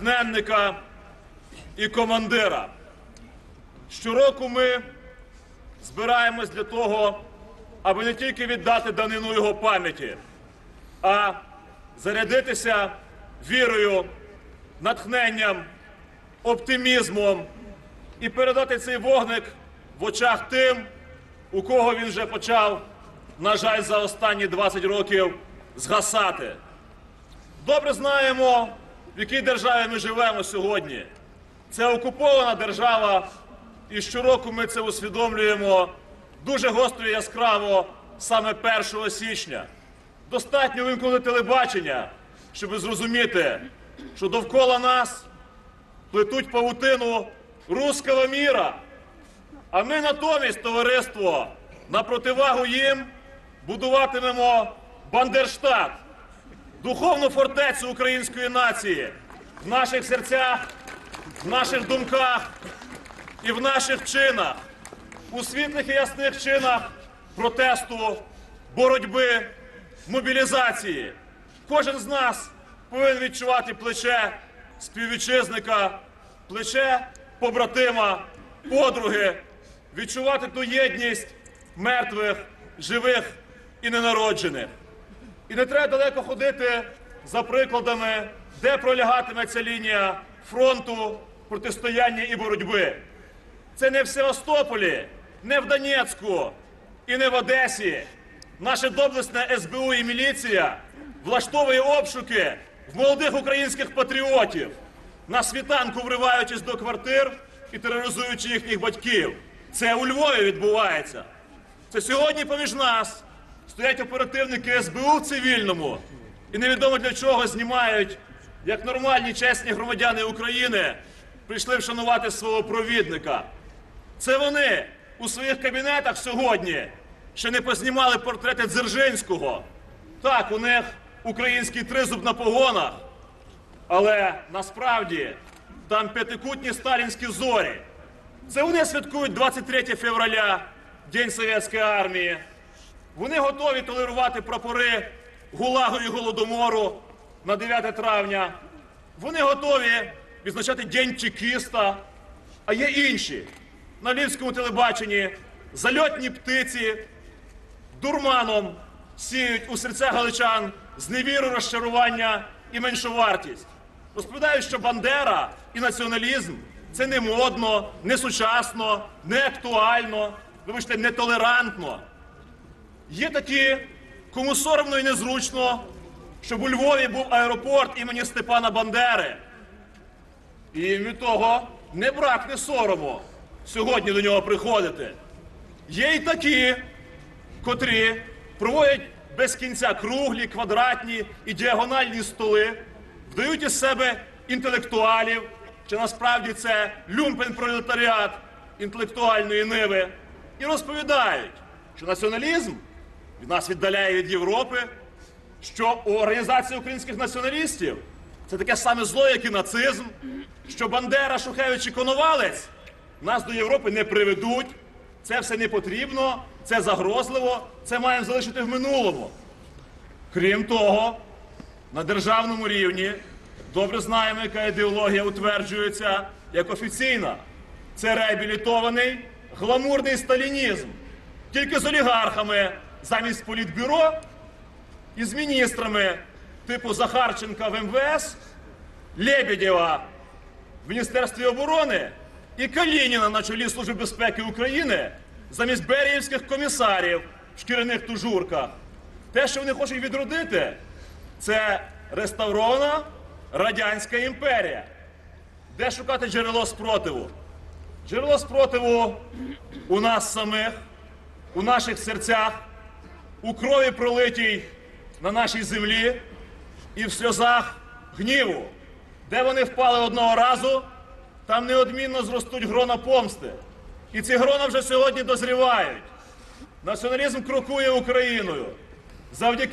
натхненника і командира. Щороку ми збираємось для того, аби не тільки віддати данину його пам'яті, а зарядитися вірою, натхненням, оптимізмом і передати цей вогник в очах тим, у кого він вже почав, на жаль, за останні 20 років згасати. Добре знаємо, в якій державі ми живемо сьогодні. Це окупована держава, і щороку ми це усвідомлюємо дуже гостро і яскраво саме 1 січня. Достатньо вимкнути телебачення, щоб зрозуміти, що довкола нас плетуть павутину руського міра. А ми натомість, товариство, на противагу їм будуватимемо Бандерштат, духовну фортецю української нації в наших серцях, в наших думках і в наших чинах, у світлих і ясних чинах протесту, боротьби, мобілізації. Кожен з нас повинен відчувати плече співвітчизника, плече побратима, подруги, відчувати ту єдність мертвих, живих і ненароджених. І не треба далеко ходити за прикладами, де пролягатиме ця лінія фронту протистояння і боротьби. Це не в Севастополі, не в Донецьку і не в Одесі. Наше доблесне СБУ і міліція влаштовує обшуки в молодих українських патріотів, на світанку вриваючись до квартир і тероризуючи їхніх батьків. Це у Львові відбувається. Це сьогодні поміж нас стоять оперативники СБУ в цивільному і невідомо для чого знімають, як нормальні чесні громадяни України прийшли вшанувати свого провідника. Це вони у своїх кабінетах сьогодні ще не познімали портрети Дзержинського. Так, у них український тризуб на погонах, але насправді там п'ятикутні сталінські зорі. Це вони святкують 23 февраля, День Совєтської армії. Вони готові толерувати прапори Гулагу і Голодомору на 9 травня. Вони готові відзначати День чекіста, а є інші. На львівському телебаченні зальотні птиці дурманом сіють у серця галичан зневіру, розчарування і меншовартість. Розповідають, що Бандера і націоналізм це не модно, не сучасно, не актуально, вибачте, нетолерантно. Є такі, кому соромно і незручно, щоб у Львові був аеропорт імені Степана Бандери. І від того не бракне сорому сьогодні до нього приходити. Є й такі, котрі проводять без кінця круглі, квадратні і діагональні столи, вдають із себе інтелектуалів, чи насправді це люмпен-пролетаріат інтелектуальної ниви, і розповідають, що націоналізм від нас віддаляє від Європи, що у організації українських націоналістів це таке саме зло, як і нацизм, що Бандера, Шухевич і Коновалець нас до Європи не приведуть. Це все не потрібно, це загрозливо, це маємо залишити в минулому. Крім того, на державному рівні добре знаємо, яка ідеологія утверджується як офіційна. Це реабілітований гламурний сталінізм. Тільки з олігархами замість політбюро і з міністрами типу Захарченка в МВС, Лебедєва в Міністерстві оборони і Калініна на чолі Служби безпеки України замість беріївських комісарів в шкіряних тужурках. Те, що вони хочуть відродити, це реставрована Радянська імперія. Де шукати джерело спротиву? Джерело спротиву у нас самих, у наших серцях, у крові пролитій на нашій землі і в сльозах гніву. Де вони впали одного разу, там неодмінно зростуть грона помсти. І ці грона вже сьогодні дозрівають. Націоналізм крокує Україною. Завдяки